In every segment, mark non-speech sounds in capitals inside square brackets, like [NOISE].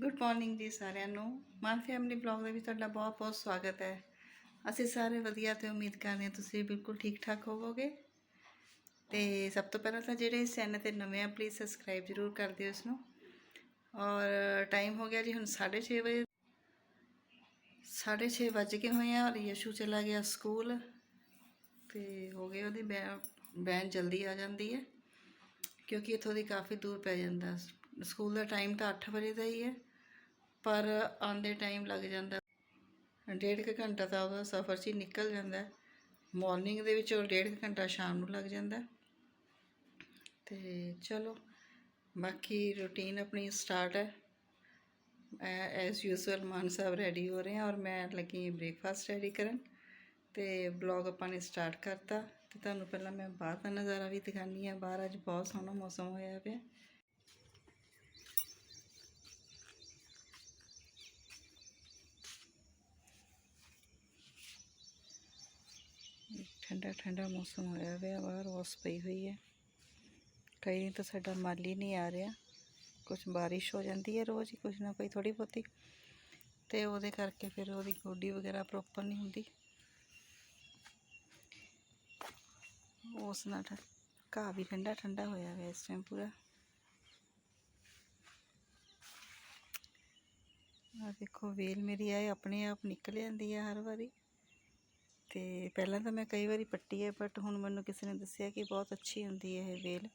Good morning ਜੀ ਸਾਰਿਆਂ ਨੂੰ। ਮਾਨ ਫੈਮਿਲੀ ਬਲੌਗ ਦੇ ਵਿੱਚ ਤੁਹਾਡਾ ਬਹੁਤ-ਬਹੁਤ ਸਵਾਗਤ ਹੈ। ਅਸੀਂ ਸਾਰੇ ਵਧੀਆ ਤੇ ਉਮੀਦ ਕਰਦੇ ਹਾਂ ਤੁਸੀਂ ਬਿਲਕੁਲ ਠੀਕ-ਠਾਕ ਹੋਵੋਗੇ। ਤੇ ਸਭ ਤੋਂ ਪਹਿਲਾਂ ਤਾਂ ਜਿਹੜੇ ਇਸ ਚੈਨਲ ਤੇ ਨਵੇਂ ਆ ਪਲੀਜ਼ ਸਬਸਕ੍ਰਾਈਬ ਜ਼ਰੂਰ ਕਰ ਦਿਓ ਇਸ ਨੂੰ ਔਰ ਟਾਈਮ ਹੋ ਗਿਆ ਜੀ ਹੁਣ 6:30 ਵਜੇ। 6:30 ਵੱਜ ਕੇ ਹੋਏ ਆ ਔਰ ਯਸ਼ੂ ਚਲਾ ਗਿਆ ਸਕੂਲ। ਤੇ ਹੋ ਗਏ ਉਹਦੀ ਬੈਨ ਜਲਦੀ ਆ ਜਾਂਦੀ ਹੈ। ਕਿਉਂਕਿ ਇੱਥੋਂ ਦੀ ਕਾਫੀ ਦੂਰ ਪੈ ਜਾਂਦਾ। ਸਕੂਲ ਦਾ ਟਾਈਮ ਤਾਂ 8 ਵਜੇ ਦਾ ਹੀ ਹੈ। ਪਰ ਆਉਂਦੇ ਟਾਈਮ ਲੱਗ ਜਾਂਦਾ। ਡੇਢ ਕੁ ਘੰਟਾ ਤਾਂ ਉਹਦਾ ਸਫ਼ਰ 'ਚ ਹੀ ਨਿਕਲ ਜਾਂਦਾ ਮਾਰਨਿੰਗ ਦੇ ਵਿੱਚ ਉਹ ਡੇਢ ਕੁ ਘੰਟਾ ਸ਼ਾਮ ਨੂੰ ਲੱਗ ਜਾਂਦਾ ਤੇ ਚਲੋ, ਬਾਕੀ ਰੁਟੀਨ ਆਪਣੀ ਸਟਾਰਟ ਹੈ। As usual Maan Sahib ready ਹੋ ਰਹੇ ਆ ਔਰ ਮੈਂ ਲੱਗੀ ਬ੍ਰੇਕਫਾਸਟ ਰੈਡੀ ਕਰਨ। ਤੇ ਬਲੌਗ ਆਪਾਂ ਨੇ ਸਟਾਰਟ ਕਰਤਾ। ਤੇ ਤੁਹਾਨੂੰ ਪਹਿਲਾਂ ਮੈਂ ਬਾਹਰ ਦਾ ਨਜ਼ਾਰਾ ਵੀ ਦਿਖਾਨੀ ਆ ਬਾਹਰ ਅੱਜ ਬਹੁਤ ਸੋਹਣਾ ਮੌਸਮ ਹੋਇਆ ਪਿਆ। ਠੰਡਾ ਠੰਡਾ ਮੌਸਮ ਹੋਇਆ ਹੋਇਆ ਬਾਹਰ ਉਸ ਪਈ ਹੋਈ ਹੈ। ਕਈ ਤਾਂ ਸਾਡਾ ਮਾਲੀ ਨਹੀਂ ਆ ਰਿਹਾ। ਕੁਝ ਬਾਰਿਸ਼ ਹੋ ਜਾਂਦੀ ਹੈ ਰੋਜ਼ ਹੀ ਕੁਝ ਨਾ ਕੋਈ ਥੋੜੀ ਬਹੁਤੀ। ਤੇ ਉਹਦੇ ਕਰਕੇ ਫਿਰ ਉਹਦੀ ਗੋਡੀ ਵਗੈਰਾ ਪ੍ਰੋਪਰ ਨਹੀਂ ਹੁੰਦੀ। ਉਸ ਨਾਲ ਠ- ਘਾਹ ਵੀ ਠੰਡਾ ਠੰਡਾ ਹੋਇਆ ਹੋਇਆ ਇਸ ਟਾਈਮ ਪੂਰਾ। ਆ ਦੇਖੋ, ਵੇਲ ਮੇਰੀ ਆਏ, ਆਪਣੇ ਆਪ ਨਿਕਲ ਜਾਂਦੀ ਹੈ ਹਰ ਵਾਰੀ। ਤੇ ਪਹਿਲਾਂ ਤਾਂ ਮੈਂ ਕਈ ਵਾਰੀ ਪੱਟੀ ਹੈ ਬਟ ਹੁਣ ਮੈਨੂੰ ਕਿਸੇ ਨੇ ਦੱਸਿਆ ਕਿ ਬਹੁਤ ਅੱਛੀ ਹੁੰਦੀ ਹੈ ਇਹ ਵੇਲ।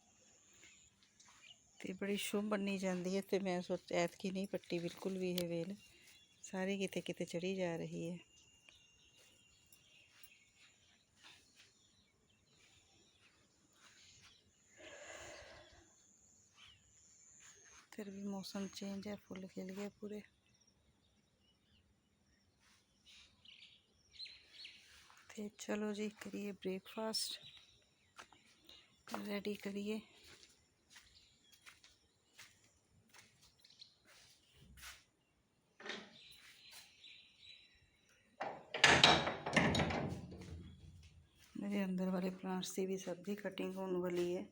ਤੇ ਬੜੀ ਸ਼ੁਭ ਬੰਨੀ ਜਾਂਦੀ ਹੈ ਤੇ ਮੈਂ ਸੋਚ, ਐਤਕੀ ਨਹੀਂ ਪੱਟੀ ਬਿਲਕੁਲ ਵੀ ਇਹ ਵੇਲ। ਸਾਰੀ ਕਿਤੇ ਕਿਤੇ ਚੜੀ ਜਾ ਰਹੀ ਹੈ। ਫਿਰ ਵੀ ਮੌਸਮ ਚੇਂਜ ਹੈ, ਫੁੱਲ ਖਿਲ ਗਏ ਪੂਰੇ। ਤੇ ਚਲੋ ਜੀ ਕਰੀਏ ਬ੍ਰੇਕਫਾਸਟ ਰੈਡੀ ਕਰੀਏ। ਮੇਰੇ ਅੰਦਰ ਵਾਲੇ ਪਲਾਂਟਸ ਦੀ ਵੀ ਸਬਜ਼ੀ ਕਟਿੰਗ ਹੋਣ ਵਾਲੀ ਹੈ।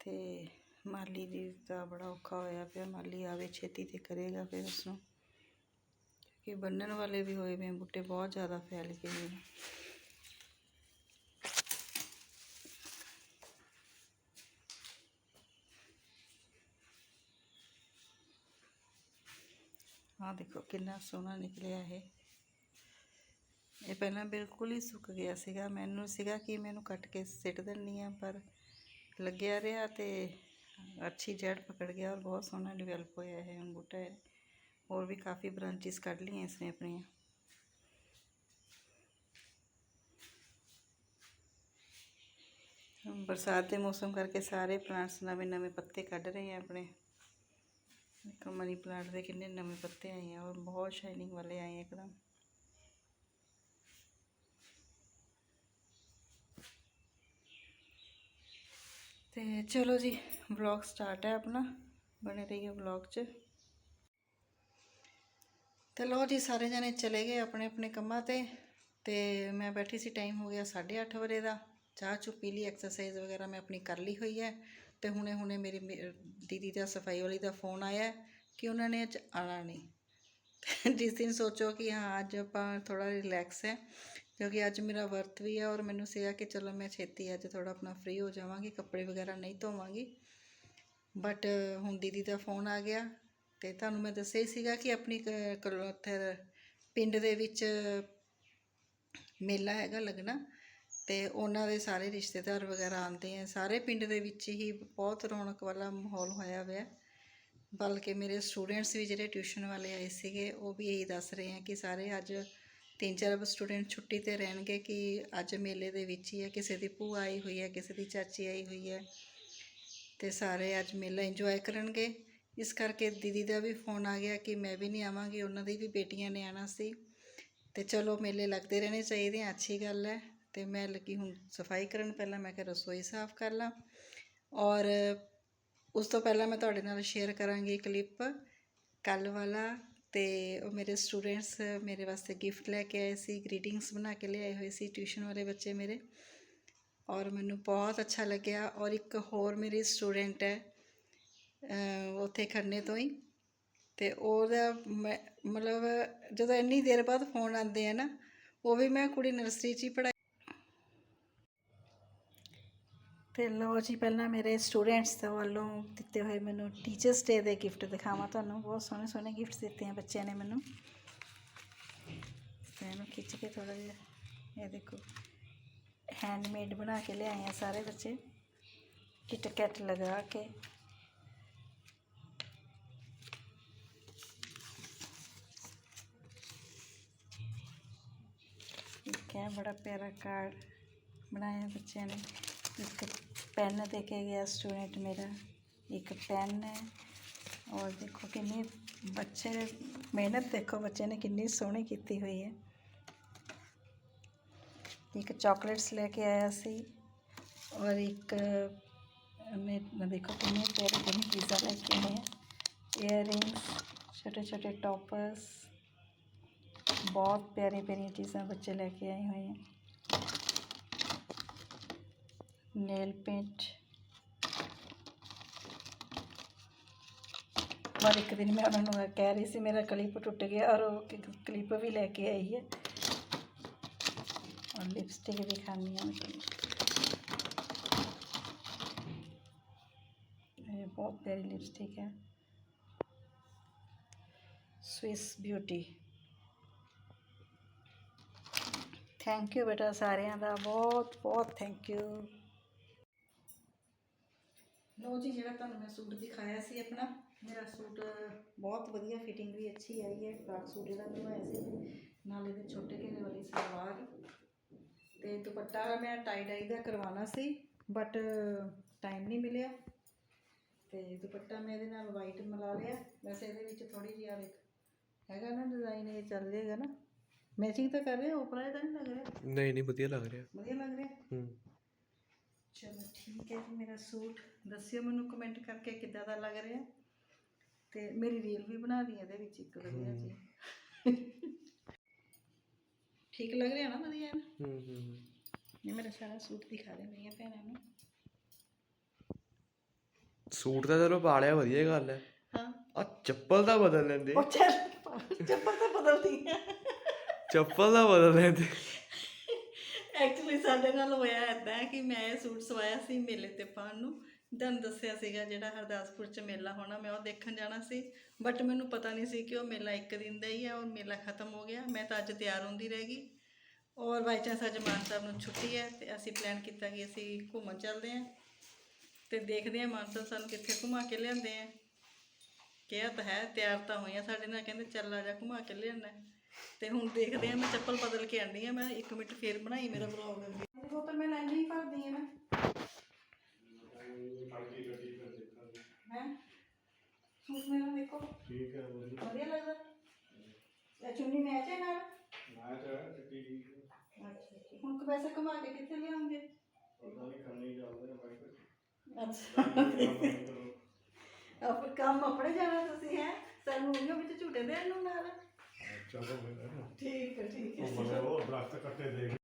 ਤੇ ਮਾਲੀ ਦੀ ਤਾਂ ਬੜਾ ਔਖਾ ਹੋਇਆ ਪਿਆ, ਮਾਲੀ ਆਵੇ ਛੇਤੀ ਤੇ ਕਰੇਗਾ ਫਿਰ ਉਸਨੂੰ। ਕਿ ਬੰਨਣ ਵਾਲੇ ਵੀ ਹੋਏ ਵੇ ਬੂਟੇ ਬਹੁਤ ਜ਼ਿਆਦਾ ਫੈਲ ਗਏ ਨੇ। ਆਹ ਦੇਖੋ ਕਿੰਨਾ ਸੋਹਣਾ ਨਿਕਲਿਆ ਇਹ। ਇਹ ਪਹਿਲਾਂ ਬਿਲਕੁਲ ਹੀ ਸੁੱਕ ਗਿਆ ਸੀਗਾ। ਮੈਨੂੰ ਸੀਗਾ ਕਿ ਮੈਨੂੰ ਕੱਟ ਕੇ ਸਿੱਟ ਦਿੰਨੀ ਆ, ਪਰ ਲੱਗਿਆ ਰਿਹਾ ਤੇ ਅੱਛੀ ਜੜ ਪਕੜ ਗਿਆ ਔਰ ਬਹੁਤ ਸੋਹਣਾ ਡਿਵੈਲਪ ਹੋਇਆ ਹੈ ਹੁਣ ਬੂਟਾ ਇਹ। ਹੋਰ ਵੀ ਕਾਫੀ ਬ੍ਰਾਂਚਿਸ ਕੱਢ ਲਈਆਂ ਇਸਨੇ ਆਪਣੀਆਂ। ਬਰਸਾਤ ਦੇ ਮੌਸਮ ਕਰਕੇ ਸਾਰੇ ਪਲਾਂਟਸ ਨਵੇਂ ਨਵੇਂ ਪੱਤੇ ਕੱਢ ਰਹੇ ਆ ਆਪਣੇ। ਦੇਖੋ ਮਨੀ ਪਲਾਂਟ ਦੇ ਕਿੰਨੇ ਨਵੇਂ ਪੱਤੇ ਆਏ ਆ, ਔਰ ਬਹੁਤ ਸ਼ਾਈਨਿੰਗ ਵਾਲੇ ਆਏ ਆ ਇੱਕਦਮ। ਤੇ ਚਲੋ ਜੀ, ਵਲੌਗ ਸਟਾਰਟ ਹੈ ਆਪਣਾ, ਬਣੇ ਰਹੀਏ ਵਲੌਗ 'ਚ। ਤੇ ਲੋ ਜੀ, ਸਾਰੇ ਜਣੇ ਚਲੇ ਗਏ ਆਪਣੇ ਆਪਣੇ ਕੰਮਾਂ ਤੇ ਤੇ ਮੈਂ ਬੈਠੀ ਸੀ ਟਾਈਮ ਹੋ ਗਿਆ 8:30 ਵਜੇ ਦਾ। ਚਾਹ ਚੁ ਪੀ ਲਈ ਐਕਸਰਸਾਈਜ਼ ਵਗੈਰਾ ਮੈਂ ਆਪਣੀ ਕਰ ਲਈ ਹੋਈ ਹੈ। ਤੇ ਹੁਣੇ ਹੁਣੇ ਮੇਰੀ ਮੇ- ਦੀਦੀ ਦਾ, ਸਫ਼ਾਈ ਵਾਲੀ ਦਾ ਫੋਨ ਆਇਆ ਕਿ ਉਹਨਾਂ ਨੇ ਅੱਜ ਆਣਾ ਨਹੀਂ। [LAUGHS] ਜਿਸ ਦਿਨ ਸੋਚੋ ਕਿ ਹਾਂ, ਅੱਜ ਆਪਾਂ ਥੋੜਾ ਰਿਲੈਕਸ ਹੈ, ਕਿਉਂਕਿ ਅੱਜ ਮੇਰਾ ਵਰਤ ਵੀ ਹੈ ਔਰ ਮੈਨੂੰ ਸੀਗਾ ਕਿ ਚਲੋ ਮੈਂ ਛੇਤੀ ਅੱਜ ਥੋੜਾ ਆਪਣਾ ਫ੍ਰੀ ਹੋ ਜਾਵਾਂਗੀ, ਕੱਪੜੇ ਵਗੈਰਾ ਨਹੀਂ ਧੋਵਾਂਗੀ। ਬਟ ਹੁਣ ਦੀਦੀ ਦਾ ਫੋਨ ਆ ਗਿਆ ਤੇ ਤੁਹਾਨੂੰ ਮੈਂ ਦੱਸਿਆ ਹੀ ਸੀਗਾ ਕਿ ਆਪਣੀ ਕ- ਕਲ- ਉੱਥੇ ਪਿੰਡ ਦੇ ਵਿੱਚ ਮੇਲਾ ਹੈਗਾ ਲੱਗਣਾ, ਤੇ ਉਹਨਾਂ ਦੇ ਸਾਰੇ ਰਿਸ਼ਤੇਦਾਰ ਵਗੈਰਾ ਆਉਂਦੇ ਆ। ਸਾਰੇ ਪਿੰਡ ਦੇ ਵਿੱਚ ਹੀ ਬਹੁਤ ਰੌਣਕ ਵਾਲਾ ਮਾਹੌਲ ਹੋਇਆ ਹੋਇਆ ਬਲਕਿ ਮੇਰੇ ਸਟੂਡੈਂਟਸ ਵੀ ਜਿਹੜੇ ਟਿਊਸ਼ਨ ਵਾਲੇ ਆਏ ਸੀਗੇ, ਉਹ ਵੀ ਇਹੀ ਦੱਸ ਰਹੇ ਆ ਕਿ ਸਾਰੇ ਅੱਜ ਤਿੰਨ ਚਾਰ ਸਟੂਡੈਂਟ ਛੁੱਟੀ ਤੇ ਰਹਿਣਗੇ ਕਿ ਅੱਜ ਮੇਲੇ ਦੇ ਵਿੱਚ ਹੀ ਹੈ ਕਿਸੇ ਦੀ ਭੂਆ ਆਈ ਹੋਈ ਹੈ ਕਿਸੇ ਦੀ ਚਾਚੀ ਆਈ ਹੋਈ ਹੈ ਤੇ ਸਾਰੇ ਅੱਜ ਮੇਲਾ ਇੰਜੋਏ ਕਰਨਗੇ। ਇਸ ਕਰਕੇ ਦੀਦੀ ਦਾ ਵੀ ਫੋਨ ਆ ਗਿਆ ਕਿ ਮੈਂ ਵੀ ਨਹੀਂ ਆਵਾਂਗੀ, ਉਹਨਾਂ ਦੀ ਵੀ ਬੇਟੀਆਂ ਨੇ ਆਣਾ ਸੀ। ਤੇ ਚਲੋ ਮੇਲੇ ਲੱਗਦੇ ਰਹਿਣੇ ਚਾਹੀਦੇ ਆ, ਅੱਛੀ ਗੱਲ ਹੈ। ਤੇ ਮੈਂ ਲੱਗੀ ਹੁਣ ਸਫ਼ਾਈ ਕਰਨ, ਪਹਿਲਾਂ ਮੈਂ ਕਿਹਾ ਰਸੋਈ ਸਾਫ਼ ਕਰ ਲਾਂ। ਔਰ ਉਸ ਤੋਂ ਪਹਿਲਾਂ ਮੈਂ ਤੁਹਾਡੇ ਨਾਲ ਸ਼ੇਅਰ ਕਰਾਂਗੀ ਕਲਿੱਪ ਕੱਲ ਵਾਲਾ। ਤੇ ਉਹ ਮੇਰੇ ਸਟੂਡੈਂਟਸ ਮੇਰੇ ਵਾਸਤੇ ਗਿਫਟ ਲੈ ਕੇ ਆਏ ਸੀ ਗ੍ਰੀਟਿੰਗਸ ਬਣਾ ਕੇ ਲਿਆਏ ਹੋਏ ਸੀ ਟਿਊਸ਼ਨ ਵਾਲੇ ਬੱਚੇ ਮੇਰੇ। ਔਰ ਮੈਨੂੰ ਬਹੁਤ ਅੱਛਾ ਲੱਗਿਆ। ਔਰ ਇੱਕ ਹੋਰ ਮੇਰੀ ਸਟੂਡੈਂਟ ਹੈ ਉੱਥੇ ਖੰਨੇ ਤੋਂ ਹੀ। ਅਤੇ ਉਹਦਾ ਮੈਂ ਮਤਲਬ ਜਦੋਂ ਇੰਨੀ ਦੇਰ ਬਾਅਦ ਫੋਨ ਆਉਂਦੇ ਆ ਨਾ, ਉਹ ਵੀ ਮੈਂ ਕੁੜੀ ਨਰਸਰੀ 'ਚ ਹੀ ਪੜ੍ਹਾਈ ਤੇ ਲੋ ਜੀ, ਪਹਿਲਾਂ ਮੇਰੇ ਸਟੂਡੈਂਟਸ ਦੇ ਵੱਲੋਂ ਦਿੱਤੇ ਹੋਏ ਮੈਨੂੰ ਟੀਚਰਸ ਡੇ ਦੇ ਗਿਫਟ ਦਿਖਾਵਾਂ ਤੁਹਾਨੂੰ। ਬਹੁਤ ਸੋਹਣੇ ਸੋਹਣੇ ਗਿਫਟਸ ਦਿੱਤੇ ਆ ਬੱਚਿਆਂ ਨੇ ਮੈਨੂੰ। ਤੇ ਇਹਨੂੰ ਖਿੱਚ ਕੇ ਥੋੜਾ ਜਿਹਾ, ਇਹ ਦੇਖੋ ਹੈਂਡਮੇਡ ਬਣਾ ਕੇ ਲਿਆਏ ਆ ਸਾਰੇ ਬੱਚੇ। ਕਿਟ ਕੈਟ ਲਗਾ ਕੇ। ਇੱਕ ਹੈ ਬੜਾ ਪਿਆਰਾ ਕਾਰਡ ਬਣਾਇਆ ਬੱਚਿਆਂ ਨੇ ਇੱਕ ਪੈਨ ਦੇ ਕੇ ਗਿਆ ਸਟੂਡੈਂਟ ਮੇਰਾ ਇੱਕ ਪੈਨ ਹੈ ਔਰ ਦੇਖੋ ਕਿੰਨੀ ਬੱਚੇ ਨੇ ਮਿਹਨਤ ਦੇਖੋ ਬੱਚੇ ਨੇ ਕਿੰਨੀ ਸੋਹਣੀ ਕੀਤੀ ਹੋਈ ਹੈ ਇੱਕ ਚਾਕਲੇਟਸ ਲੈ ਕੇ ਆਇਆ ਸੀ ਔਰ ਇੱਕ ਮੈਂ ਮੈਂ ਦੇਖੋ ਕਿੰਨੇ ਪਿਆਰੇ ਕਿੰਨੀ ਚੀਜ਼ਾਂ ਲੈ ਕੇ ਆਏ ਹੈ बहुत प्यारी प्यारी चीज़ें बच्चे लेके आए हुए हैं। Nail paint. और एक दिन मैं उन्होंने कह रही थी, मेरा क्लिप टूट गया और वो क्लिप भी लेके आई है। और लिपस्टिक भी खानी है ये बहुत प्यारी लिपस्टिक है। Swiss beauty. ਥੈਂਕ ਯੂ ਬੇਟਾ ਸਾਰਿਆਂ ਦਾ, ਬਹੁਤ ਬਹੁਤ ਥੈਂਕ ਯੂ ਲੋ ਜੀ, ਜਿਹੜਾ ਤੁਹਾਨੂੰ ਮੈਂ ਸੂਟ ਦਿਖਾਇਆ ਸੀ ਆਪਣਾ, ਮੇਰਾ ਸੂਟ ਬਹੁਤ ਵਧੀਆ ਫਿਟਿੰਗ ਵੀ ਅੱਛੀ ਆਈ ਹੈ ਫਰਾਕ ਸੂਟ ਇਹਦਾ ਬਣਵਾਇਆ ਸੀ। ਨਾਲੇ ਦੇ ਛੋਟੇ ਘੇਰੇ ਵਾਲੀ ਸਲਵਾਰ। ਤੇ ਦੁਪੱਟਾ ਮੈਂ ਟਾਈ ਡਾਈ ਦਾ ਕਰਵਾਉਣਾ ਸੀ ਬਟ ਟਾਈਮ ਨਹੀਂ ਮਿਲਿਆ। ਤੇ ਦੁਪੱਟਾ ਮੈਂ ਇਹਦੇ ਨਾਲ ਵਾਈਟ ਮਿਲਾ ਲਿਆ। ਵੈਸੇ ਇਹਦੇ ਵਿੱਚ ਥੋੜੀ ਜਿਹੀ ਆ ਹੈਗਾ ਨਾ ਡਿਜ਼ਾਈਨ ਇਹ ਚੱਲ ਜਾਏਗਾ ਨਾ। ਮੈਚਿੰਗ ਤਾਂ ਕਰ ਰਹੇ ਹੋ ਉਪਰ ਇਹਦਾ ਨਹੀਂ ਲੱਗ ਰਿਹਾ? ਨਹੀਂ ਨਹੀਂ ਵਧੀਆ ਲੱਗ ਰਿਹਾ। ਵਧੀਆ ਲੱਗ ਰਿਹਾ? ਹੂੰ। ਚਲੋ ਠੀਕ ਹੈ ਜੀ ਮੇਰਾ ਸੂਟ ਦੱਸਿਓ ਮੈਨੂੰ ਕਮੈਂਟ ਕਰਕੇ ਕਿੱਦਾਂ ਦਾ ਲੱਗ ਰਿਹਾ। ਤੇ ਮੇਰੀ ਰੀਲ ਵੀ ਬਣਾ ਦੀ ਇਹਦੇ ਵਿੱਚ ਇੱਕ ਵਧੀਆ ਜੀ। ਠੀਕ ਲੱਗ ਰਿਹਾ ਨਾ ਵਧੀਆ? ਨਾ ਹੂੰ ਹੂੰ ਹੂੰ। ਇਹ ਮੇਰਾ ਸਾਰਾ ਸੂਟ ਦਿਖਾ ਦੇ ਮੇਰੀਆਂ ਭੈਣਾਂ ਨੂੰ। ਸੂਟ ਤਾਂ ਚਲੋ ਪਾ ਲਿਆ ਵਧੀਆ ਗੱਲ ਹੈ। ਹਾਂ। ਆ ਚੱਪਲ ਦਾ ਬਦਲ ਲੈਂਦੇ। ਉਹ ਚੱਲ ਚੱਪਲ ਤਾਂ ਬਦਲਦੀ ਹੈ। ਚੱਪਲ ਦਾ ਬਦਲ ਲੈਂਦੇ ਐਕਚੁਅਲੀ ਸਾਡੇ ਨਾਲ ਹੋਇਆ ਏਦਾਂ ਕਿ ਮੈਂ ਇਹ ਸੂਟ ਸਵਾਇਆ ਸੀ ਮੇਲੇ ਤੇ ਪਾਉਣ ਨੂੰ। ਤੁਹਾਨੂੰ ਦੱਸਿਆ ਸੀਗਾ ਜਿਹੜਾ ਹਰਦਾਸਪੁਰ ਚ ਮੇਲਾ ਹੋਣਾ, ਮੈਂ ਉਹ ਦੇਖਣ ਜਾਣਾ ਸੀ। ਬਟ ਮੈਨੂੰ ਪਤਾ ਨਹੀਂ ਸੀ ਕਿ ਉਹ ਮੇਲਾ ਇੱਕ ਦਿਨ ਦਾ ਹੀ ਹੈ ਔਰ ਮੇਲਾ ਖਤਮ ਹੋ ਗਿਆ। ਮੈਂ ਤਾਂ ਅੱਜ ਤਿਆਰ ਹੁੰਦੀ ਰਹਿ ਗਈ। ਔਰ ਬਾਈ ਚਾਂਸ ਅੱਜ ਮਾਨ ਸਾਹਿਬ ਨੂੰ ਛੁੱਟੀ ਹੈ ਤੇ ਅਸੀਂ ਪਲਾਨ ਕੀਤਾ ਕਿ ਅਸੀਂ ਘੁੰਮਣ ਚੱਲਦੇ ਹਾਂ। ਤੇ ਦੇਖਦੇ ਹਾਂ ਮਾਨ ਸਾਹਿਬ ਸਾਨੂੰ ਕਿੱਥੇ ਘੁਮਾ ਕੇ ਲਿਆਉਂਦੇ ਆ। ਕਿਹਾ ਤਾਂ ਹੈ, ਤਿਆਰ ਤਾਂ ਹੋਈਆਂ ਸਾਡੇ ਨਾਲ, ਕਹਿੰਦੇ ਚੱਲ ਆ ਜਾ ਘੁਮਾ ਕੇ ਲਿਆਉਣਾ ਤੇ ਹੁਣ ਦੇਖਦੇ ਆ ਮੈਂ ਚੱਪਲ ਬਦਲ ਕੇ ਆਂਦੀ ਆ ਮੈਂ 1 ਮਿੰਟ ਫੇਰ ਬਣਾਈ ਮੇਰਾ ਵਲੌਗ ਅੱਗੇ। ਬੋਤਲ ਮੈਂ ਲੈਣੀ ਹੀ ਭਰਦੀ ਆ ਮੈਂ। ਹੈ? ਸੂਟ ਮੇਰਾ ਦੇਖੋ। ਠੀਕ ਹੈ ਵਧੀਆ। ਵਧੀਆ ਲੱਗਦਾ। ਇਹ ਚੁੰਨੀ ਮੈਚ ਹੈ ਨਾਲ? ਚਿੱਟੀ ਅੱਛਾ ਹੁਣ ਪੈਸੇ ਕਮਾ ਕੇ ਕਿੱਥੇ ਲਿਆਉਂਗੇ? ਪਤਾ ਨਹੀਂ ਕਰਨੀ ਚੱਲਦੇ ਆ ਬਾਈ ਅੱਛਾ ਆਪ। ਕੰਮ ਆਪਣੇ ਜਾਣਾ ਤੁਸੀਂ ਹੈ? ਸਾਨੂੰ ਉਹਨਾਂ ਵਿੱਚ ਝੂਟੇ ਦੇਣ ਨੂੰ ਨਾਲ। ਚਲੋ ਫਿਰ ਠੀਕ ਹੈ ਠੀਕ ਬਲੇ ਉਹ ਦਰਖਤ ਕੱਟੇ ਦੇਖ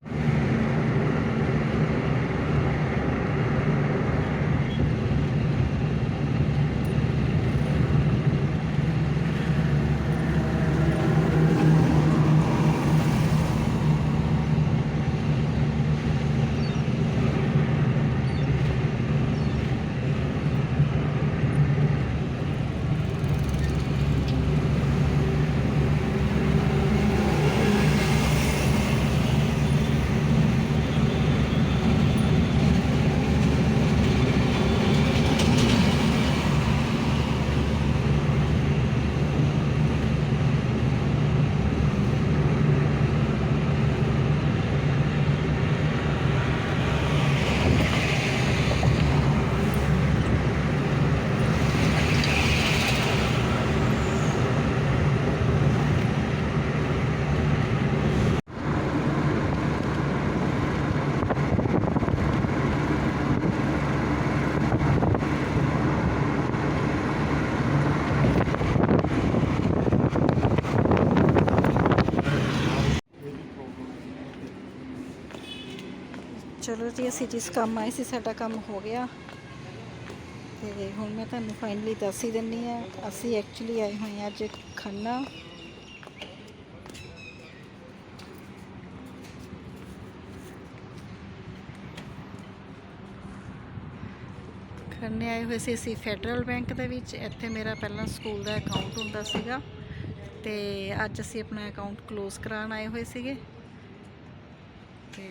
ਚਲੋ ਜੀ ਅਸੀਂ ਜਿਸ ਕੰਮ ਆਏ ਸੀ, ਸਾਡਾ ਕੰਮ ਹੋ ਗਿਆ। ਤੇ ਹੁਣ ਮੈਂ ਤੁਹਾਨੂੰ ਫਾਈਨਲੀ ਦੱਸ ਹੀ ਦਿੰਨੀ ਆ ਅਸੀਂ ਐਕਚੁਅਲੀ ਆਏ ਹੋਏ ਹਾਂ ਅੱਜ ਖੰਨਾ। ਖੰਨੇ ਆਏ ਹੋਏ ਸੀ ਅਸੀਂ ਫੈਡਰਲ ਬੈਂਕ ਦੇ ਵਿੱਚ, ਇੱਥੇ ਮੇਰਾ ਪਹਿਲਾਂ ਸਕੂਲ ਦਾ ਅਕਾਊਂਟ ਹੁੰਦਾ ਸੀਗਾ। ਤੇ ਅੱਜ ਅਸੀਂ ਆਪਣਾ ਅਕਾਊਂਟ ਕਲੋਜ਼ ਕਰਾਉਣ ਆਏ ਹੋਏ ਸੀਗੇ। ਤੇ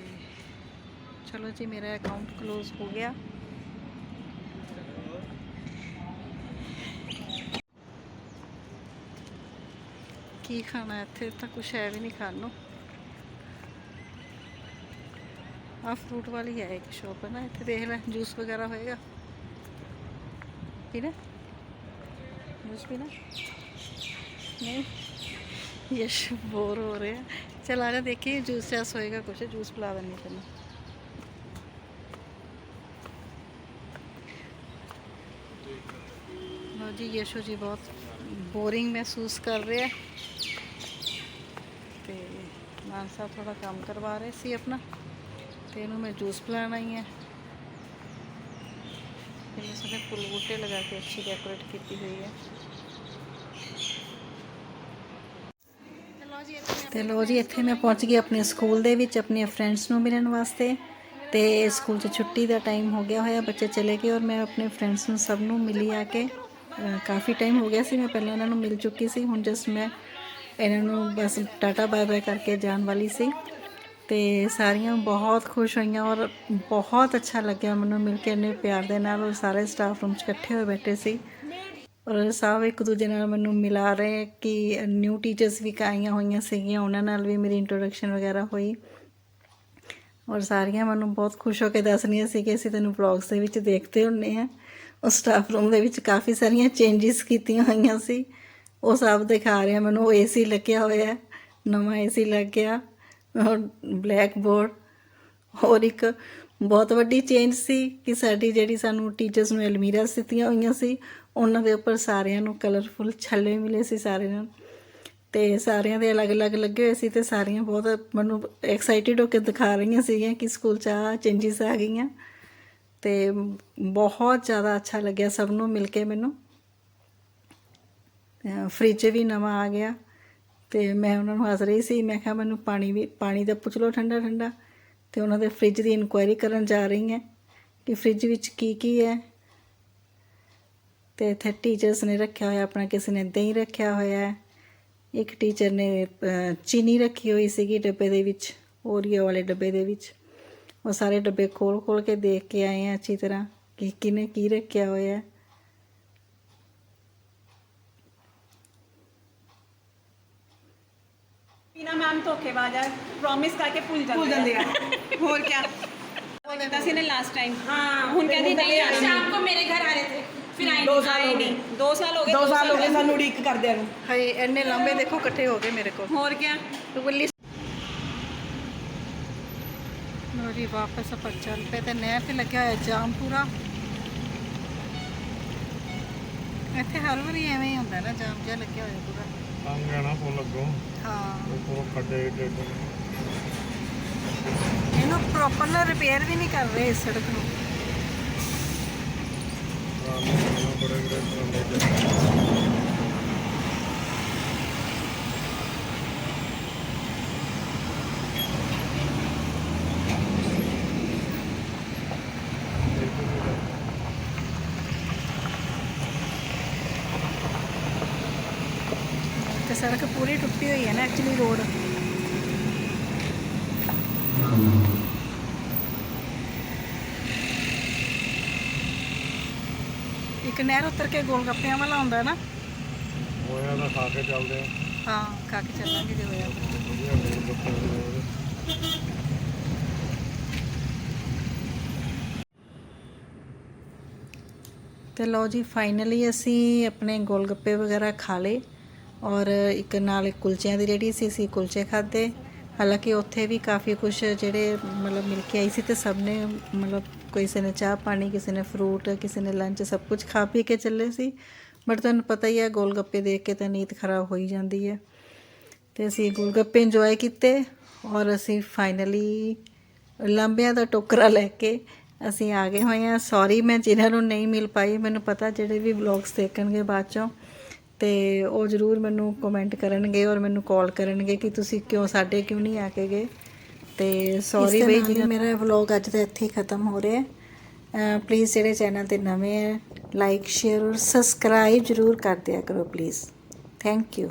ਚਲੋ ਜੀ, ਮੇਰਾ ਅਕਾਊਂਟ ਕਲੋਜ਼ ਹੋ ਗਿਆ। ਕੀ ਖਾਣਾ ਇੱਥੇ? ਤਾਂ ਕੁਛ ਹੈ ਵੀ ਨਹੀਂ ਖਾਣ ਨੂੰ। ਆ ਫਰੂਟ ਵਾਲੀ ਹੈ ਇੱਕ ਸ਼ੋਪ ਹੈ ਨਾ? ਇੱਥੇ ਦੇਖ ਲੈ ਜੂਸ ਵਗੈਰਾ ਹੋਏਗਾ। ਪੀਣਾ? ਜੂਸ ਪੀਣਾ? ਨਹੀਂ? ਯਸ਼ ਬੋਰ ਹੋ ਰਿਹਾ। ਚਲ ਆ ਜਾ ਦੇਖੀਏ ਜੂਸ ਜਾਸ ਹੋਏਗਾ ਕੁਛ ਜੂਸ ਪਿਲਾ ਦਿੰਦੀ ਤੈਨੂੰ। ਲੋ ਜੀ ਯਸ਼ੋ ਜੀ ਬਹੁਤ ਬੋਰਿੰਗ ਮਹਿਸੂਸ ਕਰ ਰਿਹਾ ਹੈ। ਤੇ ਮਾਨ ਸਾਹਿਬ ਥੋੜਾ ਕੰਮ ਕਰਵਾ ਰਹੇ ਸੀ ਆਪਣਾ, ਤੇ ਇਹਨੂੰ ਮੈਂ ਜੂਸ ਪਿਲਾਉਣ ਆਈ ਹਾਂ। ਇਹਨੇ ਸਾਰੇ ਫੁੱਲ ਬੂਟੇ ਲਗਾ ਕੇ ਅੱਛੀ ਡੈਕੋਰੇਟ ਕੀਤੀ ਹੋਈ ਹੈ। ਤੇ ਲੋ ਜੀ, ਇੱਥੇ ਮੈਂ ਪਹੁੰਚ ਗਈ ਆਪਣੇ ਸਕੂਲ ਦੇ ਵਿੱਚ, ਆਪਣੀਆਂ ਫਰੈਂਡਸ ਨੂੰ ਮਿਲਣ ਵਾਸਤੇ। ਤੇ ਸਕੂਲ 'ਚ ਛੁੱਟੀ ਦਾ ਟਾਈਮ ਹੋ ਗਿਆ ਹੋਇਆ, ਬੱਚੇ ਚਲੇ ਗਏ ਔਰ ਮੈਂ ਆਪਣੇ ਫਰੈਂਡਸ ਨੂੰ ਸਭ ਨੂੰ ਮਿਲੀ ਆ ਕੇ। ਕਾਫੀ ਟਾਈਮ ਹੋ ਗਿਆ ਸੀ, ਮੈਂ ਪਹਿਲਾਂ ਉਹਨਾਂ ਨੂੰ ਮਿਲ ਚੁੱਕੀ ਸੀ, ਹੁਣ ਜਸਟ ਮੈਂ ਇਹਨਾਂ ਨੂੰ ਬਸ ਟਾਟਾ ਬਾਏ ਬਾਏ ਕਰਕੇ ਜਾਣ ਵਾਲੀ ਸੀ ਤੇ ਸਾਰੀਆਂ ਬਹੁਤ ਖੁਸ਼ ਹੋਈਆਂ ਔਰ ਬਹੁਤ ਅੱਛਾ ਲੱਗਿਆ ਮੈਨੂੰ ਮਿਲ ਕੇ, ਇੰਨੇ ਪਿਆਰ ਦੇ ਨਾਲ ਔਰ ਸਾਰੇ ਸਟਾਫ ਰੂਮ 'ਚ ਇਕੱਠੇ ਹੋਏ ਬੈਠੇ ਸੀ ਔਰ ਸਭ ਇੱਕ ਦੂਜੇ ਨਾਲ ਮੈਨੂੰ ਮਿਲਾ ਰਹੇ ਕਿ ਨਿਊ ਟੀਚਰਸ ਵੀ ਆਈਆਂ ਹੋਈਆਂ ਸੀਗੀਆਂ, ਉਹਨਾਂ ਨਾਲ ਵੀ ਮੇਰੀ ਇੰਟਰੋਡਕਸ਼ਨ ਵਗੈਰਾ ਹੋਈ ਔਰ ਸਾਰੀਆਂ ਮੈਨੂੰ ਬਹੁਤ ਖੁਸ਼ ਹੋ ਕੇ ਦੱਸ ਰਹੀਆਂ ਸੀ ਕਿ ਅਸੀਂ ਤੈਨੂੰ ਵਲੌਗਸ ਦੇ ਵਿੱਚ ਦੇਖਦੇ ਹੁੰਨੇ ਆ ਉਹ ਸਟਾਫ ਰੂਮ ਦੇ ਵਿੱਚ ਕਾਫੀ ਸਾਰੀਆਂ ਚੇਂਜਸ ਕੀਤੀਆਂ ਹੋਈਆਂ ਸੀ। ਉਹ ਸਭ ਦਿਖਾ ਰਿਹਾ, ਮੈਨੂੰ ਉਹ ਏਸੀ ਲੱਗਿਆ ਹੋਇਆ ਹੈ, ਨਵਾਂ ਏਸੀ ਲੱਗ ਗਿਆ ਬਲੈਕ ਬੋਰਡ ਹੋਰ ਇੱਕ ਬਹੁਤ ਵੱਡੀ ਚੇਂਜ ਸੀ ਕਿ ਸਾਡੀ ਜਿਹੜੀ ਸਾਨੂੰ ਟੀਚਰਸ ਨੂੰ ਅਲਮੀਰਾ ਦਿੱਤੀਆਂ ਹੋਈਆਂ ਸੀ, ਉਹਨਾਂ ਦੇ ਉੱਪਰ ਸਾਰਿਆਂ ਨੂੰ ਕਲਰਫੁਲ ਛੱਲੇ ਮਿਲੇ ਸੀ ਸਾਰਿਆਂ ਨੂੰ। ਤੇ ਸਾਰਿਆਂ ਦੇ ਅਲੱਗ-ਅਲੱਗ ਲੱਗੇ ਹੋਏ ਸੀ ਤੇ ਸਾਰੀਆਂ ਬਹੁਤ ਮੈਨੂੰ ਐਕਸਾਈਟਿਡ ਹੋ ਕੇ ਦਿਖਾ ਰਹੀਆਂ ਸੀਗੀਆਂ ਕਿ ਸਕੂਲ 'ਚ ਆ ਚੇਂਜਸ ਆ ਗਈਆਂ। ਤੇ ਬਹੁਤ ਜ਼ਿਆਦਾ ਅੱਛਾ ਲੱਗਿਆ ਸਭ ਨੂੰ ਮਿਲ ਕੇ ਮੈਨੂੰ। ਫ੍ਰਿਜ ਵੀ ਨਵਾਂ ਆ ਗਿਆ ਤੇ ਮੈਂ ਉਹਨਾਂ ਨੂੰ ਹੱਸ ਰਹੀ ਸੀ। ਮੈਂ ਕਿਹਾ ਮੈਨੂੰ ਪਾਣੀ ਵੀ, ਪਾਣੀ ਦਾ ਪੁੱਛ ਲਓ ਠੰਡਾ ਠੰਡਾ। ਤੇ ਉਹਨਾਂ ਦੇ ਫ੍ਰਿਜ ਦੀ ਇਨਕੁਆਇਰੀ ਕਰਨ ਜਾ ਰਹੀ ਹਾਂ ਕਿ ਫ੍ਰਿਜ ਵਿੱਚ ਕੀ ਕੀ ਹੈ। ਤੇ ਇੱਥੇ ਟੀਚਰਸ ਨੇ ਰੱਖਿਆ ਹੋਇਆ, ਆਪਣਾ ਕਿਸੇ ਨੇ ਦਹੀਂ ਰੱਖਿਆ ਹੋਇਆ ਹੈ। ਇੱਕ ਟੀਚਰ ਨੇ ਚੀਨੀ ਰੱਖੀ ਹੋਈ ਸੀਗੀ ਡੱਬੇ ਦੇ ਵਿੱਚ ਓਰੀਓ ਵਾਲੇ ਡੱਬੇ ਦੇ ਵਿੱਚ। ਉਹ ਸਾਰੇ ਡੱਬੇ ਖੋਲ ਖੋਲ ਕੇ ਦੇਖ ਕੇ ਆਏ ਆ ਅੱਛੀ ਤਰ੍ਹਾਂ ਕਿ ਕਿਨੇ ਕੀ ਰੱਖਿਆ ਹੋਇਆ ਹੈ ਪੀਨਾ ਮੈਮ ਧੋਖੇਬਾਜ਼ ਆ ਪ੍ਰੋਮਿਸ ਕਰਕੇ ਭੁੱਲ ਜਾਂਦੇ ਭੁੱਲ ਜਾਂਦੇ ਆ ਹੋਰ ਕੀ ਕੀਤਾ ਸੀ ਨੇ ਲਾਸਟ ਟਾਈਮ ਹਾਂ ਹੁਣ ਕਹਿੰਦੀ ਨਹੀਂ ਆਣੀ शाम को मेरे घर आ रहे थे फिर आई ਦੋ ਸਾਲ ਹੋ ਗਏ ਦੋ ਸਾਲ ਹੋ ਗਏ ਦੋ ਸਾਲ ਹੋ ਗਏ ਸਾਨੂੰ ਉਡੀਕ ਕਰਦਿਆਂ ਨੂੰ ਹਾਏ ਇੰਨੇ ਲੰਬੇ ਦੇਖੋ ਇਕੱਠੇ ਹੋ ਗਏ ਮੇਰੇ ਕੋਲ ਹੋਰ ਕੀ ਗੁੱਲੀ ਲੋ ਜੀ ਵਾਪਸ ਆਪਾਂ ਚੱਲ ਪਏ ਤੇ ਨਹਿਰ ਤੇ ਲੱਗਿਆ ਹੋਇਆ ਜਾਮ ਪੂਰਾ। ਇੱਥੇ ਹਰ ਵਾਰੀ ਐਵੇਂ ਹੀ ਹੁੰਦਾ ਨਾ ਜਾਮ ਜਿਹਾ ਲੱਗਿਆ ਹੋਇਆ ਪੂਰਾ। ਤੰਗ ਹੈ ਨਾ ਪੁੱਲ ਅੱਗੋਂ ਹਾਂ। ਉੱਪਰੋਂ ਖੱਡੇ ਏਡੇ ਏਡੇ। ਇਹਨੂੰ ਪ੍ਰੋਪਰ ਨਾਲ ਰਿਪੇਅਰ ਵੀ ਨਹੀਂ ਕਰ ਰਹੇ ਇਸ ਸੜਕ ਨੂੰ। ਬੜੇ ਬੜੇ ਸੜਕ ਪੂਰੀ ਟੁੱਟੀ ਹੋਈ ਹੈ ਨਾ ਐਕਚੁਅਲੀ ਰੋਡ ਇੱਕ ਨਹਿਰ ਉੱਤਰ ਕੇ ਗੋਲ ਗੱਪਿਆਂ ਵਾਲਾ ਹੁੰਦਾ ਹੈ ਨਾ। ਹੋਇਆ ਤਾਂ ਖਾ ਕੇ ਚੱਲਦੇ ਆ। ਹਾਂ ਖਾ ਕੇ ਚੱਲਾਂਗੇ ਜੇ ਹੋਇਆ। ਤੇ ਲਓ ਜੀ ਫਾਈਨਲੀ ਅਸੀਂ ਆਪਣੇ ਗੋਲ ਗੱਪੇ ਵਗੈਰਾ ਖਾ ਲਏ। ਔਰ ਇੱਕ ਨਾਲ ਇੱਕ ਕੁਲਚਿਆਂ ਦੀ ਰੇੜੀ ਸੀ, ਅਸੀਂ ਕੁਲਚੇ ਖਾਦੇ ਹਾਲਾਂਕਿ ਉੱਥੇ ਵੀ ਕਾਫੀ ਕੁਝ ਜਿਹੜੇ ਮਤਲਬ ਮਿਲ ਕੇ ਆਈ ਸੀ ਤੇ ਸਭ ਨੇ ਮਤਲਬ ਕਿਸੇ ਨੇ ਚਾਹ ਪਾਣੀ, ਕਿਸੇ ਨੇ ਫਰੂਟ ਕਿਸੇ ਨੇ ਲੰਚ ਸਭ ਕੁਝ ਖਾ ਪੀ ਕੇ ਚੱਲੇ ਸੀ। ਬਟ ਤੁਹਾਨੂੰ ਪਤਾ ਹੀ ਹੈ ਗੋਲ ਗੱਪੇ ਦੇਖ ਕੇ ਤਾਂ ਨੀਂਦ ਖਰਾਬ ਹੋਈ ਜਾਂਦੀ ਹੈ। ਤੇ ਅਸੀਂ ਗੋਲ ਗੱਪੇ ਇੰਜੋਏ ਕੀਤੇ ਔਰ ਅਸੀਂ ਫਾਈਨਲੀ ਲਾਂਬਿਆਂ ਦਾ ਟੋਕਰਾ ਲੈ ਕੇ ਅਸੀਂ ਆ ਗਏ ਹੋਏ ਆ ਸੌਰੀ ਮੈਂ ਜਿਨ੍ਹਾਂ ਨੂੰ ਨਹੀਂ ਮਿਲ ਪਾਈ, ਮੈਨੂੰ ਪਤਾ ਜਿਹੜੇ ਵੀ ਵਲੌਗਸ ਦੇਖਣਗੇ ਬਾਅਦ ਚੋਂ। ਤੇ ਉਹ ਜ਼ਰੂਰ ਮੈਨੂੰ ਕਮੈਂਟ ਕਰਨਗੇ ਔਰ ਮੈਨੂੰ ਕਾਲ ਕਰਨਗੇ ਕਿ ਤੁਸੀਂ ਕਿਉਂ ਸਾਡੇ ਕਿਉਂ ਨਹੀਂ ਆ ਕੇ ਗਏ। ਤੇ ਸੌਰੀ ਬਈ ਜੀ। ਮੇਰਾ ਵਲੌਗ ਅੱਜ ਦਾ ਇੱਥੇ ਖਤਮ ਹੋ ਰਿਹਾ ਹੈ। ਪਲੀਜ਼ ਜਿਹੜੇ ਚੈਨਲ ਤੇ ਨਵੇਂ ਹੈ ਲਾਈਕ ਸ਼ੇਅਰ ਔਰ ਸਬਸਕ੍ਰਾਈਬ ਜ਼ਰੂਰ ਕਰ ਦਿਆ ਕਰੋ ਪਲੀਜ਼ ਥੈਂਕ ਯੂ